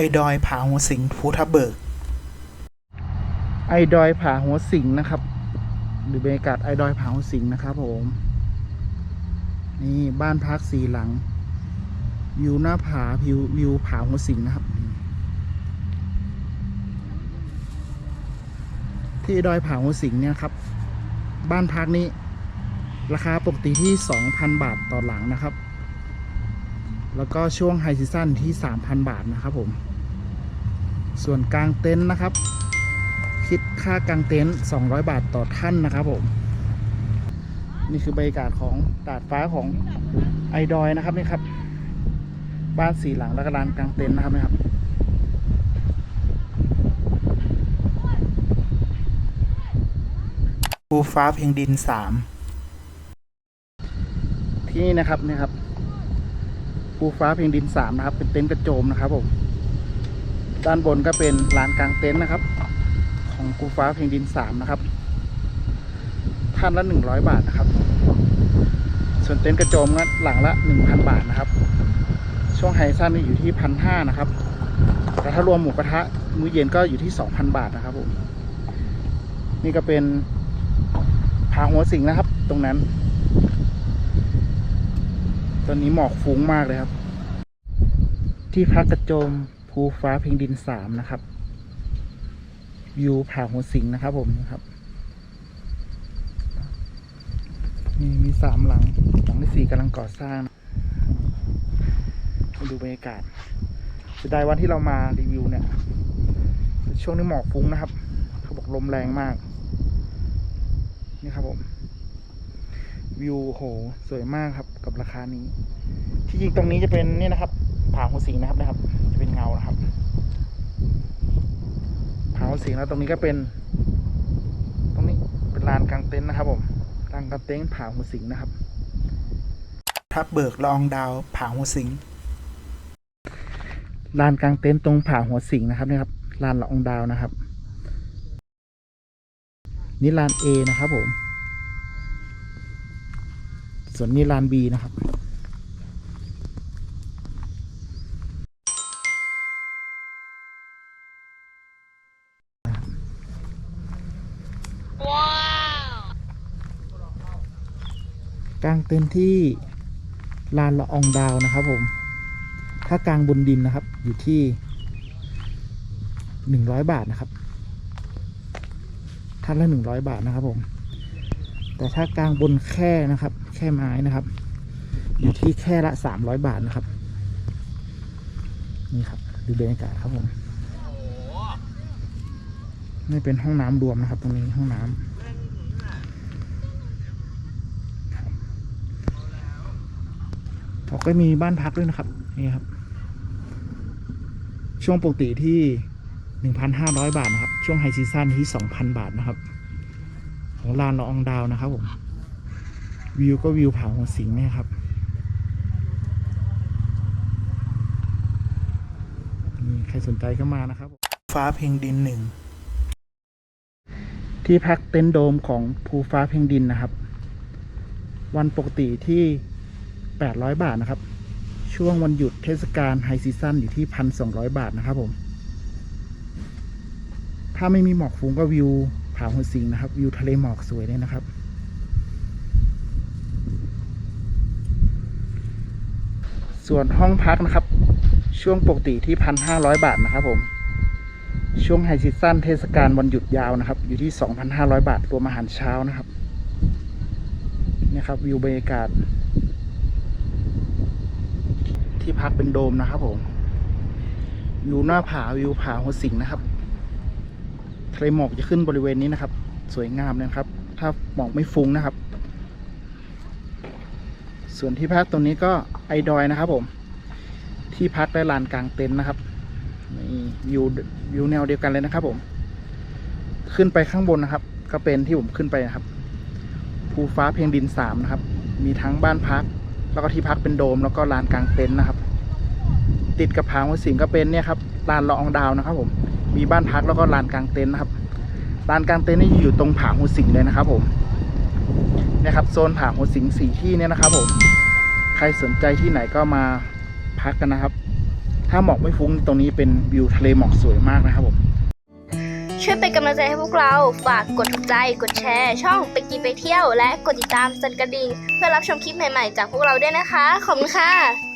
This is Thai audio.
ไอดอยผาหัวสิงภูทับเบิก ไอดอยผาหัวสิงนะครับหรือบรรยากาศไอดอยผาหัวสิงนะครับผม นี่บ้านพักสี่หลัง วิวหน้าผาวิววิวผาหัวสิงนะครับ ที่ดอยผาหัวสิงเนี่ยครับ บ้านพักนี้ ราคาปกติที่2,000บาทต่อหลังนะครับแล้วก็ช่วงไฮซีซั่นที่ 3,000 บาทนะครับผม ส่วนกลางเต็นท์นะครับ คิดค่ากลางเต็นท์200 บาทต่อท่านนะครับผม นี่คือบรรยากาศของตาดฟ้าของไอดอยนะครับนี่ครับ บ้านสี่หลังแล้วก็ลานกลางเต็นท์นะครับนะครับภูฟ้าเพียงดินสามที่นี่นะครับนี่ครับภูฟ้าเพียงดินสามนะครับ เป็นเต็นท์กระโจมนะครับผม ด้านบนก็เป็นลานกลางเต็นท์นะครับ ของภูฟ้าเพียงดินสามนะครับท่านละหนึ่งร้อยบาทนะครับ ส่วนเต็นท์กระโจมก็หลังละหนึ่งพันบาทนะครับ ช่วงไฮซันนี่อยู่ที่พันห้านะครับ แต่ถ้ารวมหมูกระทะมื้อเย็นก็อยู่ที่สองพันบาทนะครับผมนี่ก็เป็นผาหัวสิงนะครับ ตรงนั้น ตอนนี้หมอกฟุ้งมากเลยครับ ที่พักกระโจม ภูฟ้าเพียงดินสามนะครับวิวผาหัวสิงนะครับ ผมนะครับมีมีสามหลัง หลังที่สี่กำลังก่อสร้างมาดูบรรยากาศเสียดายวันที่เรามารีวิวเนี่ย ช่วงนี้หมอกฟุ้งนะครับ เขาบอกลมแรงมาก นี่ครับผม วิวโห สวยมากครับกับราคานี้ ที่จริงตรงนี้จะเป็นนี่นะครับผาหัวสิงนะครับนะครับ เป็นเงานะครับผาหัวสิงแล้วตรงนี้ก็เป็น ตรงนี้เป็นลานกลางเต็นท์นะครับผมลานกลางเต็นท์ผาหัวสิงนะครับทับเบิกลองดาวผาหัวสิงลานกลางเต็นท์ตรงผาหัวสิงนะครับนี่ครับลานละอองดาวนะครับนี่ลาน A นะครับผม ส่วนนี้ลาน B นะครับ กลางเต็นท์ที่ลานละอองดาวนะครับผม ถ้ากลางบนดินนะครับ อยู่ที่หนึ่งร้อยบาทนะครับ ท่านละหนึ่งร้อยบาทนะครับผม แต่ถ้ากลางบนแค่นะครับ แค่ไม้นะครับ อยู่ที่แค่ละสามร้อยบาทนะครับ นี่ครับดูบรรยากาศครับผมนี่เป็นห้องน้ำรวมนะครับ ตรงนี้ห้องน้ำครับ เขาก็มีบ้านพักด้วยนะครับนี่ครับ ช่วงปกติที่ 1,500 บาทนะครับ ช่วงไฮซีซั่นที่ 2,000 บาทนะครับ ของลานละอองดาวนะครับผมวิวก็วิวผาหัวสิงเนี่ยครับนี่ใครสนใจก็มานะครับ ฟ้าเพียงดินหนึ่ง ที่พักเต็นท์โดมของภูฟ้าเพียงดินนะครับ วันปกติที่ 800 บาทนะครับ ช่วงวันหยุดเทศกาลไฮซีซั่นอยู่ที่ 1,200 บาทนะครับผม ถ้าไม่มีหมอกฟุ้งก็วิวผาหัวสิงนะครับ วิวทะเลหมอกสวยเลยนะครับ ส่วนห้องพักนะครับ ช่วงปกติที่พันห้าร้อยบาทนะครับผมช่วงไฮซีซั่นเทศกาลวันหยุดยาวนะครับ อยู่ที่สองพันห้าร้อยบาทรวมอาหารเช้านะครับ นี่ครับ วิวบรรยากาศ ที่พักเป็นโดมนะครับผมวิวหน้าผาวิวผาหัวสิงนะครับทะเลหมอกจะขึ้นบริเวณนี้นะครับ สวยงามเลยนะครับ ถ้าหมอกไม่ฟุ้งนะครับ ส่วนที่พักตรงนี้ก็ไอดอยนะครับ ผม ที่พักได้ลานกลางเต็นท์นะครับนี่วิววิวแนวเดียวกันเลยนะครับ ผม ขึ้นไปข้างบนนะครับ ก็เป็นที่ผมขึ้นไปนะครับภูฟ้าเพียงดินสามนะครับ มีทั้งบ้านพัก แล้วก็ที่พักเป็นโดมแล้วก็ลานกลางเต็นท์นะครับ ติดกับผาหัวสิงก็เป็นเนี่ยครับลานละอองดาวนะครับ ผมมีบ้านพักแล้วก็ลานกลางเต็นท์นะครับลานกลางเต็นท์นี่อยู่ตรงผาหัวสิงเลยนะครับ ผมเนี่ยครับโซนผาหัวสิงสี่ที่เนี่ยนะครับ ผมใครสนใจที่ไหนก็มาพักกันนะครับ ถ้าหมอกไม่ฟุ้งตรงนี้เป็นวิวทะเลหมอกสวยมากนะครับผม ช่วยเป็นกำลังใจให้พวกเรา ฝากกดถูกใจ กดแชร์ ช่องไปกินไปเที่ยว และกดติดตามสันกระดิ่ง เพื่อรับชมคลิปใหม่ๆ จากพวกเราด้วยนะคะ ขอบคุณค่ะ